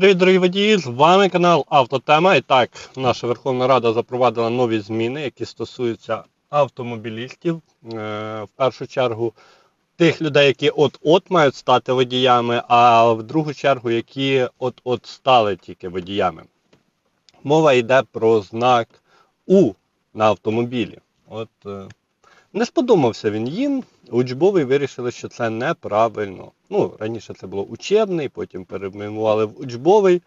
Привіт, дорогі водії! З вами канал Автотема. І так, наша Верховна Рада запровадила нові зміни, які стосуються автомобілістів. Е, В першу чергу тих людей, які от-от мають стати водіями, а в другу чергу, які от-от стали тільки водіями. Мова йде про знак У на автомобілі. От е, не сподобався він їм. Учбовий вирішили, що це неправильно. Ну, раніше це було учебний, потім перейменували в учбовий,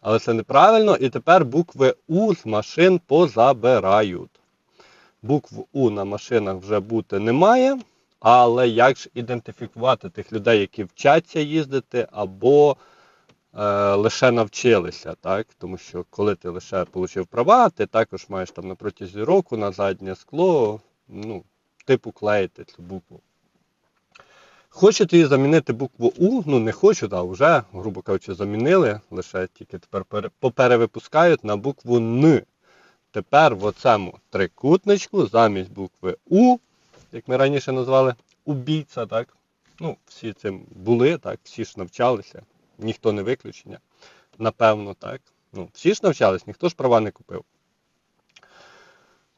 але це неправильно. І тепер букви У з машин позабирають. Букв У на машинах вже бути немає. Але як ж ідентифікувати тих людей, які вчаться їздити, або е, лише навчилися, так? Тому що коли ти лише отримав права, ти також маєш там на протязі року на заднє скло, ну, типу клеїти цю букву. Хочуть її замінити букву У, ну не хочуть, а вже, грубо кажучи, замінили, лише тільки тепер поперевипускають на букву Н. Тепер в оцему трикутничку замість букви У, як ми раніше назвали, убійця, так? Ну, всі цим були, так, всі ж навчалися, ніхто не виключення. Напевно, так. Ну, всі ж навчались, ніхто ж права не купив.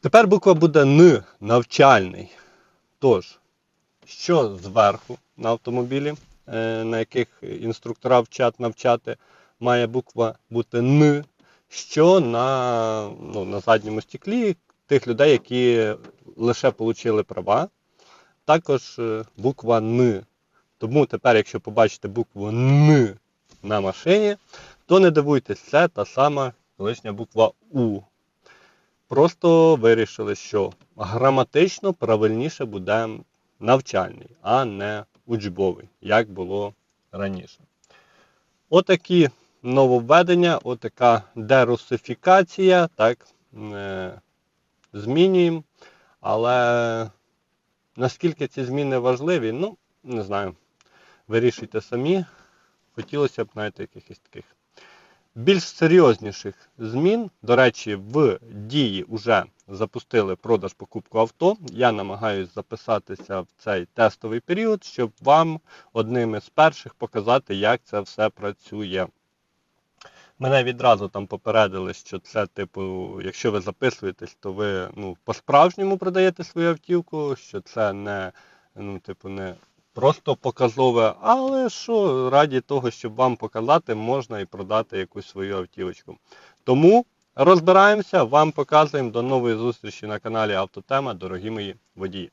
Тепер буква буде Н, навчальний. Тож, що зверху на автомобілі, е, на яких інструктора вчать навчати, має буква бути Н, що на, ну, на задньому стеклі тих людей, які лише отримали права, також е, буква Н. Тому тепер, якщо побачите букву Н на машині, то не дивуйтесь, це та сама колишня буква У. Просто вирішили, що граматично правильніше буде навчальний, а не учбовий, як було раніше. Отакі нововведення, отака дерусифікація, так, е, змінюємо. Але наскільки ці зміни важливі, ну, не знаю. Вирішуйте самі. Хотілося б, знаєте, якихось таких більш серйозніших змін. До речі, в дії вже запустили продаж покупку авто. Я намагаюся записатися в цей тестовий період, щоб вам одним із перших показати, як це все працює. Мене відразу там попередили, що це, типу, якщо ви записуєтесь, то ви ну, по-справжньому продаєте свою автівку, що це не, ну, типу, не просто показове, але що раді того, щоб вам показати, можна і продати якусь свою автівочку. Тому розбираємося, вам показуємо. До нової зустрічі на каналі Автотема, дорогі мої водії.